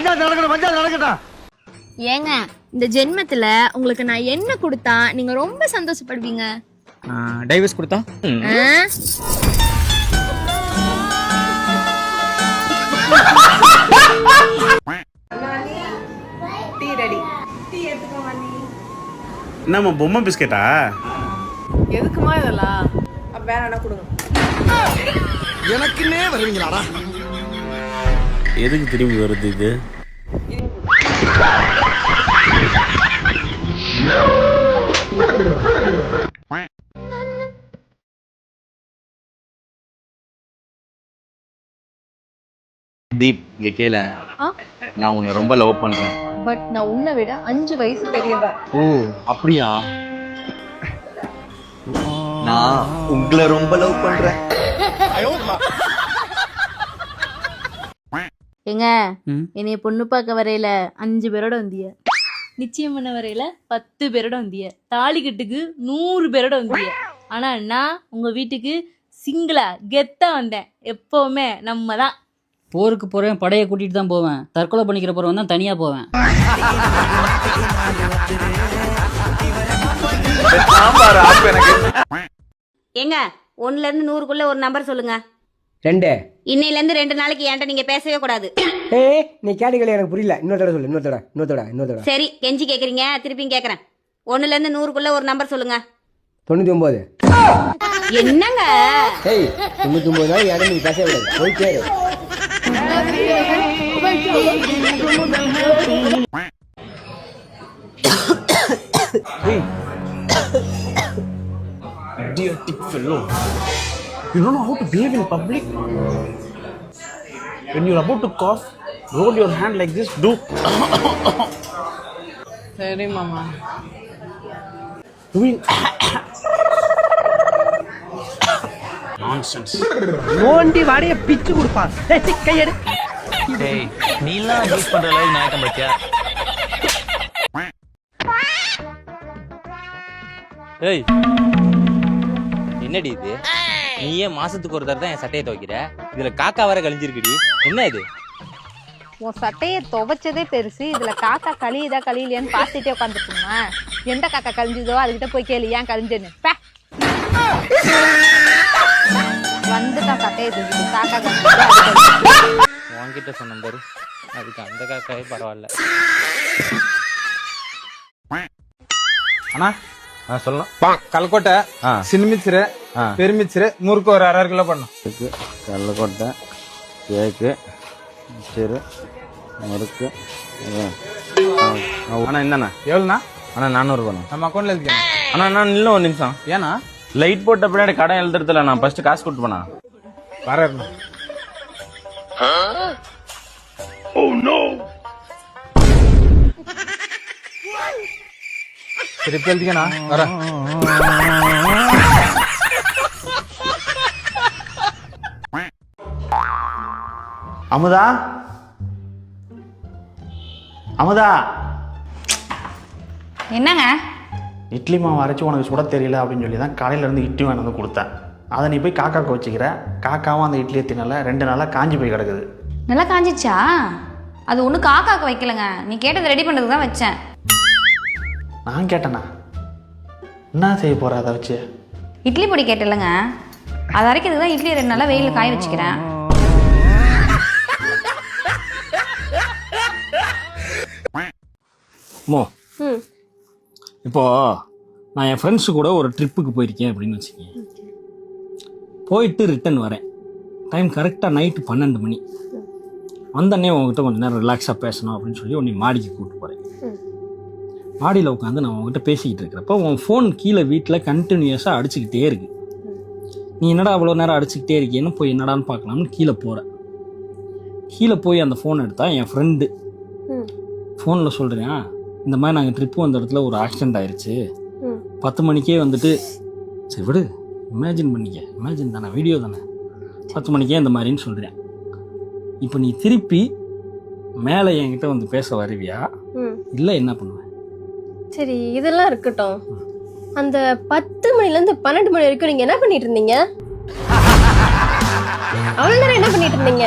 பஞ்சாயத்து நடக்கட்டும் பஞ்சாயத்து நடக்கட்டும். ஏங்க இந்த ஜென்மத்துல உங்களுக்கு நான் என்ன கொடுத்தா நீங்க ரொம்ப சந்தோஷப்படுவீங்க? டைவர்ஸ் கொடுத்தா? ஆ? என்னம்மா பொம்மை பிஸ்கெட்டா? எதுக்குமா இதெல்லாம்? அப்ப வேணா கொடுங்க. எனக்குன்னே வருவீங்களாடா? எதுக்கு திரும்பி வருது இது? தீப் இங்க கேள. நான் உன்னை ரொம்ப லவ் பண்றேன். பட் நான் உன்னை விட அஞ்சு வயசு பெரியவ. ஓ அப்படியா? நான் உங்களை ரொம்ப லவ் பண்றேன். ஏங்க. என்னைய பொண்ணு பார்க்க வரையில அஞ்சு பேரோட வந்திய. நிச்சயம் பண்ண வரையில பத்து பேரோட வந்திய. தாலி கட்டுக்கு நூறு பேரோட வந்திய. ஆனா நான் உங்க வீட்டுக்கு சிங்கிளா கெத்தா வந்தேன். எப்பவுமே நம்ம தான் போருக்கு போகிறேன் படையை கூட்டிகிட்டு தான் போவேன். தற்கொலை பண்ணிக்கிற போகிறவன் தான் தனியாக போவேன். ஏங்க ஒண்ணுல இருந்து நூறுக்குள்ள ஒரு நம்பர் சொல்லுங்க. ரெண்டு. இன்னையில இருந்து ரெண்டு நாளைக்கு என்கிட்ட நீங்க பேசவே கூடாது. ஏய் நீ கேட்டுக்கல எனக்கு புரியல. இன்னொரு தடவை சொல்லு இன்னொரு தடவை இன்னொரு தடவை இன்னொரு தடவை. சரி கெஞ்சி கேக்குறீங்க திருப்பியும் கேக்குறேன். ஒண்ணுல இருந்து நூறுக்குள்ள ஒரு நம்பர் சொல்லுங்க. தொண்ணூத்தி ஒன்பது என்னங்க? ஏய் தொண்ணூத்தி ஒன்பது நாள் இடம் நீ பேசவே கூடாது. போய் கேளு. Idiotic fellow. You don't know how to behave in public? When you're about to cough, roll your hand like this, do. சரி மாமா Doing. Nonsense. நோண்டி வாடைய பிச்சு கொடுப்பான் கையெடு டேய் நீலாம் யூஸ் பண்ற அளவுக்கு நாயக்கம் பத்தியா ஏய் என்னடி இது நீயே மாசத்துக்கு ஒரு தடவை தான் என் சட்டையை துவைக்கிற? இதுல காக்கா வர கழிஞ்சிருக்குடி. என்ன இது? உன் சட்டையை துவைச்சதே பெருசு. இதுல காக்கா கழியுதா கழியலையான்னு பார்த்துட்டே உட்காந்துருக்குமா எந்த காக்கா கழிஞ்சுதோ அதுகிட்ட போய் கேளு ஏன் கழிஞ்சேன்னு. பே. வந்துட்டான் சட்டையை தூக்கிட்டு காக்கா கழிஞ்சுதோ அது கழிஞ்சுதோ. உன்கிட்ட சொன்ன பாரு. அதுக்கு அந்த காக்காவே பரவாயில்ல. அண்ணா சொல்லலாம் கல்கொட்டை ஆ. சின்மிச்சிரு ஆ. பெருமிச்சிரு முறுக்கு ஒரு அரை அரை கிலோ பண்ணும் இருக்கு. கடலக்கொட்டை கேக்கு சரி முறுக்கு. அண்ணா என்னண்ணா எவ்வளோண்ணா? அண்ணா நானூறு பண்ணும் நம்ம அக்கௌண்ட்ல இருக்கேன் அண்ணா நான் நில்ல ஒரு நிமிஷம். ஏண்ணா? லைட் போட்ட பின்னாடி கடன் எழுதுறதுல நான் ஃபர்ஸ்ட் காசு கொடுத்து போனா. வர சரி இப்போ எழுதிக்கண்ணா. அமுதா? அமுதா? என்னங்க? இட்லி மாவு அரைச்சி உனக்கு சுட தெரியல அப்படின்னு சொல்லி தான் கடையில இருந்து இட்லி வாங்கி வந்து கொடுத்தேன். அதை நீ போய் காக்காக்கு வச்சுக்கிற. காக்காவும் அந்த இட்லியை தின்னல. ரெண்டு நாளாக காஞ்சி போய் கிடக்குது. நல்லா காஞ்சிச்சா? அது ஒண்ணு காக்காக்கு வைக்கலங்க. நீ கேட்டதை ரெடி பண்றதுக்கு தான் வச்சேன். நான் கேட்டேனா? என்ன செய்ய போற அதை வச்சு? இட்லி பொடி கேட்டலங்க அது அரைக்கிறதுக்கு தான் இட்லி ரெண்டு நாளா வெயில காய வச்சுக்கிறேன். மோ இப்போ நான் என் ஃப்ரெண்ட்ஸு கூட ஒரு ட்ரிப்புக்கு போயிருக்கேன் அப்படின்னு வச்சுக்கேன் போயிட்டு ரிட்டர்ன் வரேன். டைம் கரெக்டாக நைட்டு பன்னெண்டு மணி. வந்தோடனே உங்ககிட்ட கொஞ்சம் நேரம் ரிலாக்ஸாக பேசணும் அப்படின்னு சொல்லி உன்னை மாடிக்கு கூப்பிட்டு போகிறேன் மாடியில் உட்காந்து நான் உங்ககிட்ட பேசிக்கிட்டு இருக்கிறப்ப உன் ஃபோன் கீழே வீட்டில் கண்டினியூஸாக அடிச்சுக்கிட்டே இருக்கு. நீ என்னடா அவ்வளோ நேரம் அடிச்சுக்கிட்டே இருக்கேன்னு போய் என்னடான்னு பார்க்கலாம்னு கீழே போகிறேன் கீழே போய் அந்த ஃபோன் எடுத்தா என் ஃப்ரெண்டு ஃபோனில் சொல்கிறேன் இந்த மாதிரி நாங்கள் ட்ரிப்பு வந்த இடத்துல ஒரு ஆக்சிடென்ட் ஆயிடுச்சு பத்து மணிக்கே வந்துட்டு சரி விடு இமேஜின் பண்ணிக்க இமேஜின் தானே வீடியோ தானே. பத்து மணிக்கே இந்த மாதிரின்னு சொல்கிறேன் இப்போ நீ திருப்பி மேலே என்கிட்ட வந்து பேச வருவியா? இல்லை என்ன பண்ணுவேன் சரி இதெல்லாம் இருக்கட்டும். அந்த பத்து மணில இருந்து பன்னெண்டு மணி வரைக்கும் நீங்க என்ன பண்ணிட்டு இருந்தீங்க? அவ்வளவு நேரம் என்ன பண்ணிட்டு இருந்தீங்க?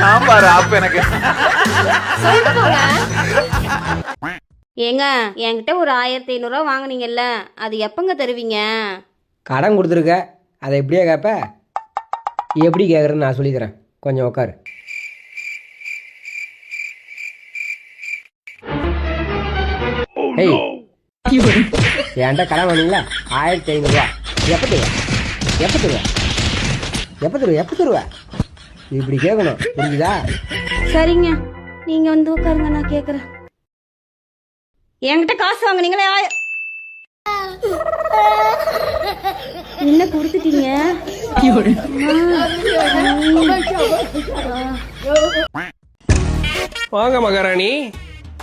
சாம்பார் ஆப்பு எனக்கு. ஏங்க என்கிட்ட ஒரு ஆயிரத்தி ஐநூறுரூவா வாங்குனீங்கல்ல அது எப்பங்க தருவீங்க? கடன் கொடுத்துருக்க. அதை எப்படியே கேட்ப எப்படி கேட்குறேன்னு நான் சொல்லித்தரேன் கொஞ்சம் உட்காரு. என்கிட்ட கடன் வாங்கிங்களா ஆயிரத்தி ஐநூறுரூவா எப்போ தருவ? எப்போ தருவ? எப்போ தருவ? எப்போ தருவ? இப்படி கேட்கணும் புரிஞ்சுதா? சரிங்க. நீங்க வந்து உட்காருங்க நான் கேக்குறேன். என்கிட்ட காசு வாங்குனீங்களே ஆய என்ன கொடுத்துட்டீங்க? வாங்க மகாராணி.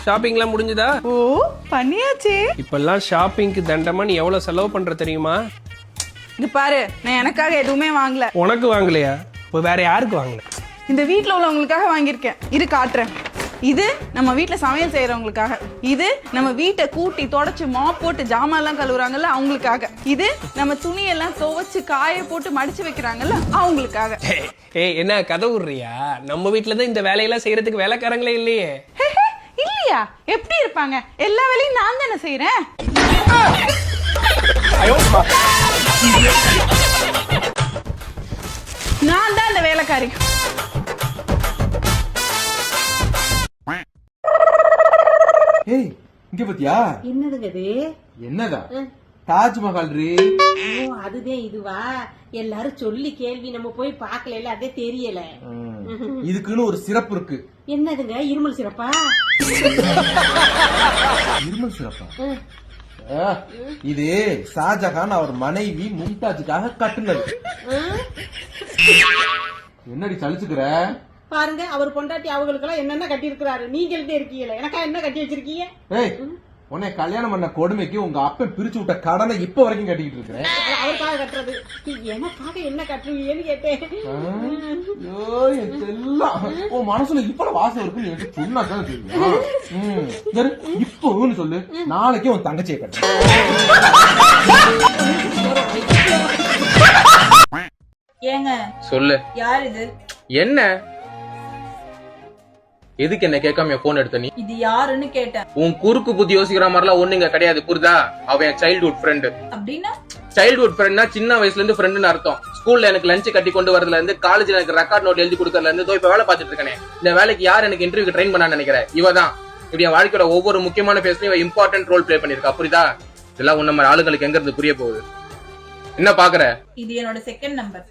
ஷாப்பிங்லாம் முடிஞ்சுதா? ஓ பண்ணியாச்சே. இப்பெல்லாம் ஷாப்பிங்க்கு தண்டமா நீ எவ்வளவு செலவு பண்ற தெரியுமா? இங்க பாரு நான் எனக்காக எதுவுமே வாங்கல. உனக்கு வாங்கலையா? இப்போ வேற யாருக்கு வாங்கின? இந்த வீட்ல உள்ளவங்களுக்காக வாங்கியிருக்கேன். இரு காட்டுறேன். இது நம்ம வீட்ல சமையல் செய்யறவங்களுக்காக. இது நம்ம வீட்டை கூட்டி தொடச்சு மாப் போட்டு ஜாமான்லாம் கழுவுறாங்கல்ல அவங்களுக்காக. இது நம்ம துணியெல்லாம் துவைச்சு காய போட்டு மடிச்சு வைக்கிறாங்கல்ல அவங்களுக்காக. ஏய் என்ன கதை விடுறியா? நம்ம வீட்ல தான் இந்த வேலையெல்லாம் செய்யறதுக்கு வேலைக்காரங்களே இல்லையே. இல்லையா? எப்படி இருப்பாங்க? எல்லா வேலையும் நான் தானே செய்யறேன் நான் தான் இந்த வேலைக்காரி. ஏய் இங்க பாத்தியா? என்னதுங்க இது? என்னதா? தாஜ்மஹால் ரீ. ஓ அதுதான் இதுவா? எல்லாரும் சொல்லி கேள்வி நம்ம போய் பார்க்கல அதே தெரியல. இதுக்குன்னு ஒரு சிறப்பு இருக்கு. என்னதுங்க? இருமல் சிறப்பா? இருமல் சிறப்பா? இது ஷாஜகான் அவர் மனைவி மும்தாஜுக்காக கட்டுனது. என்னடி சலிச்சுக்கிற? பாருங்க அவர் பொண்டாட்டி அவங்களுக்கெல்லாம் என்னென்ன கட்டி இருக்கிறாரு நீங்க இருக்கீங்களே. எனக்கா என்ன கட்டி வச்சிருக்கீங்க? உன்னை கல்யாணம் பண்ண கொடுமைக்கு உங்க அப்பன் பிரிச்சு விட்ட கடனை இப்ப வரைக்கும் கட்டிக்கிட்டு இருக்கிறேன். அவருக்காக கட்டுறது. எனக்காக என்ன கட்டுவீங்கன்னு கேட்டேன். ஐயோ. உன் மனசுல இவ்வளவு வாசம் இருக்குன்னு எனக்கு சொன்னா தானே தெரியும். ம், சரி, இப்போன்னு சொல்லு. நாளைக்கே உன் தங்கச்சியை கட்டு. ஏங்க சொல்லு. யார் இது? என்ன? எதுக்கு என்ன கேட்காம போன் எடுத்த நீ? இது யாருன்னு கேட்டேன். உன் குறுக்கு புத்தி யோசிக்கிற மாதிரிலாம் ஒண்ணுங்க கிடையாது புரியுதா அவன் என் சைல்ட்ஹுட் ஃப்ரெண்டு அப்படின்னா? சைல்ட்ஹுட் ஃப்ரெண்ட்னா சின்ன வயசுல இருந்து ஃப்ரெண்டுன்னு அர்த்தம். ஸ்கூல்ல எனக்கு லஞ்ச் கட்டி கொண்டு வரதுல இருந்து காலேஜ்ல எனக்கு ரெக்கார்ட் நோட் எழுதி கொடுக்கறதுல இருந்து இப்ப வேலை பார்த்துட்டு இருக்கேனே. இந்த வேலைக்கு யார் எனக்கு இன்டர்வியூக்கு ட்ரெயின் பண்ணான்னு நினைக்கிறேன் இவ தான் இப்படி என் வாழ்க்கையோட ஒவ்வொரு முக்கியமான பேஸ்லயும் இவ இம்பார்ட்டன்ட் ரோல் ப்ளே பண்ணிருக்கா புரியுதா இதெல்லாம் உன்ன மாதிரி ஆளுங்களுக்கு எங்க இருந்து புரிய போகுது? என்ன பாக்குற இது என்னோட செகண்ட் நம்பர்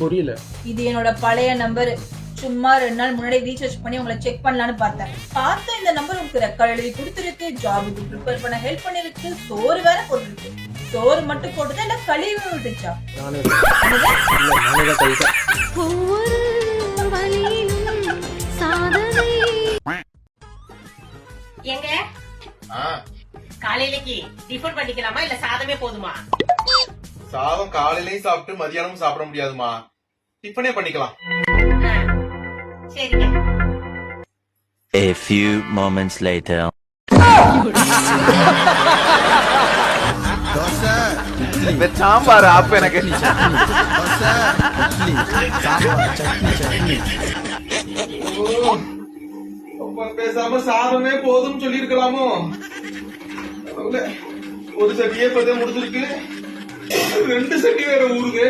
புரியல. இது என்னோட பழைய நம்பர் சும்மா ரெண்டு நாள் முன்னாடி ரீசார்ஜ் பண்ணி உங்களை செக் பண்ணலாம்னு பார்த்தேன். பார்த்த இந்த நம்பர் உங்களுக்கு ரெக்கார்ட் எழுதி கொடுத்துருக்கு ஜாபுக்கு ப்ரிப்பேர் பண்ண ஹெல்ப் பண்ணிருக்கு சோறு வேற போட்டுருக்கு. சோறு மட்டும் போட்டுதான் இல்ல கழுவி விட்டுச்சா? எங்க? காலையிலக்கு டிஃபன் பண்ணிக்கலாமா இல்ல சாதமே போதுமா? சாதம் காலையிலயும் சாப்பிட்டு மதியானமும் சாப்பிட முடியாதுமா. டிஃபனே பண்ணிக்கலாம். சரிங்க A few moments later. Sambar ஆப்பு எனக்கு பேசாம சாதமே போதும் சொல்லி இருக்கலாமோ ஒரு சட்டியே இப்பதான் முடிஞ்சிருக்கு ரெண்டு சட்டி வேற ஊறுது